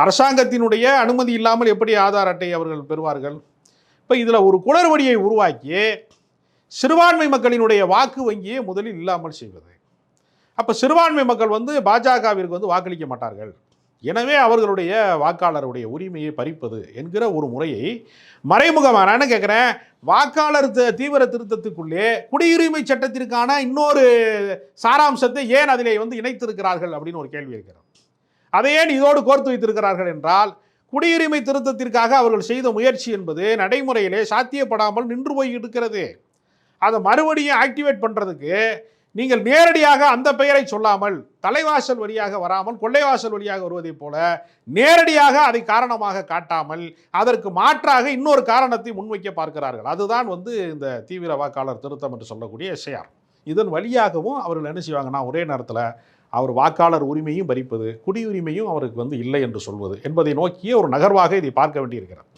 அரசாங்கத்தினுடைய அனுமதி இல்லாமல் எப்படி ஆதார் அட்டை அவர்கள் பெறுவார்கள்? இப்போ இதில் ஒரு குளறுபடியை உருவாக்கி சிறுபான்மை மக்களினுடைய வாக்கு வங்கியை முதலில் இல்லாமல் செய்வது. அப்போ சிறுபான்மை மக்கள் வந்து பாஜகவிற்கு வந்து வாக்களிக்க மாட்டார்கள். எனவே அவர்களுடைய வாக்காளருடைய உரிமையை பறிப்பது என்கிற ஒரு முறையை மறைமுகமாக நான் கேட்குறேன் வாக்காளர் தீவிர திருத்தத்துக்குள்ளே குடியுரிமை சட்டத்திற்கான இன்னொரு சாராம்சத்தை ஏன் அதிலே வந்து இணைத்திருக்கிறார்கள் அப்படின்னு ஒரு கேள்வி இருக்கிறது. அதை ஏன் இதோடு கோர்த்து வைத்திருக்கிறார்கள் என்றால் குடியுரிமை திருத்தத்திற்காக அவர்கள் செய்த முயற்சி என்பது நடைமுறையிலே சாத்தியப்படாமல் நின்று போய் இருக்கிறது. அதை மறுபடியும் ஆக்டிவேட் பண்ணுறதுக்கு நீங்கள் நேரடியாக அந்த பெயரை சொல்லாமல் தலைவாசல் வழியாக வராமல் கொள்ளைவாசல் வழியாக வருவதைப் போல நேரடியாக அதை காரணமாக காட்டாமல் அதற்கு மாற்றாக இன்னொரு காரணத்தை முன்வைக்க பார்க்கிறார்கள். அதுதான் வந்து இந்த தீவிர வாக்காளர் திருத்தம் என்று சொல்லக்கூடிய எஸ்ஐஆர். இதன் வழியாகவும் அவர்கள் என்ன செய்வாங்கன்னா ஒரே நேரத்தில் அவர் வாக்காளர் உரிமையும் பறிப்பது குடியுரிமையும் அவருக்கு வந்து இல்லை என்று சொல்வது என்பதை நோக்கிய ஒரு நகர்வாக இதை பார்க்க வேண்டியிருக்கிறது.